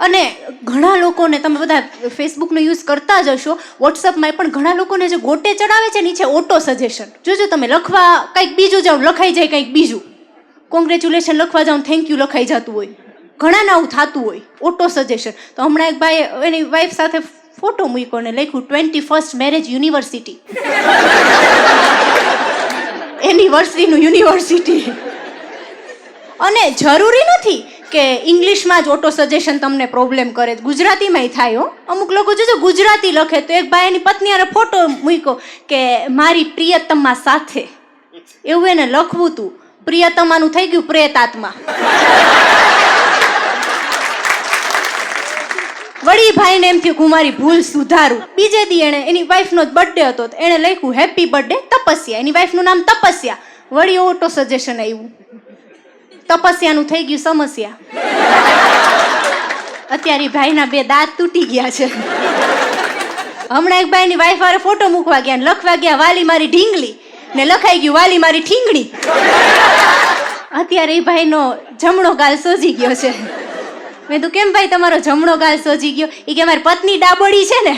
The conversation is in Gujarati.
અને ઘણા લોકોને તમે બધા ફેસબુકનો યુઝ કરતા જ હશો. વોટ્સઅપમાં પણ ઘણા લોકોને જે ગોટે ચડાવે છે નીચે ઓટો સજેશન જોજો તમે, લખવા કંઈક બીજું જાઓ, લખાઈ જાય કંઈક બીજું. કોંગ્રેચ્યુલેશન લખવા જાઓ થેન્ક યુ લખાઈ જતું હોય. ઘણાને આવું થતું હોય ઓટો સજેશન તો હમણાં એક ભાઈ એની વાઈફ સાથે ફોટો મૂક્યો ને લખ્યું ટ્વેન્ટી ફર્સ્ટ મેરેજ યુનિવર્સિટી એનિવર્સરીનું યુનિવર્સિટી અને જરૂરી નથી કે ઇંગ્લિશમાં જ ઓટો સજેશન તમને પ્રોબ્લેમ કરે. ગુજરાતીમાંય થાય હો. અમુક લોકો જોજો, ગુજરાતી લખે તો એક ભાઈ એની પત્ની હારે ફોટો મૂક્યો કે મારી પ્રિયતમા સાથે. એવું એને લખવું તું. પ્રિયતમાનું થઈ ગયું પ્રેતાત્મા. વળી ભાઈને એમ થયું કે મારી ભૂલ સુધારું. બીજે દી એણે એની વાઈફનો જ બર્થડે હતો એણે લખ્યું હેપી બર્થડે તપસ્યા. એની વાઈફનું નામ તપસ્યા. વળી ઓટો સજેશન આવ્યું. તપસ્યાનું થઈ ગયું સમસ્યા. અત્યારે ભાઈના બે દાંત તૂટી ગયા છે. હમણાં એક ભાઈની વાઈફ હારે ફોટો મૂકવા ગયા લખવા ગયા, વાલી મારી ઢીંગલી. ને લખાઈ ગયું, વાલી મારી ઠીંગણી અત્યારે એ ભાઈનો જમણો ગાલ સોજી ગયો છે. મેં તું કેમ ભાઈ, તમારો જમણો ગાલ સોજી ગયો? એ કે મારી પત્ની ડાબોડી છે ને.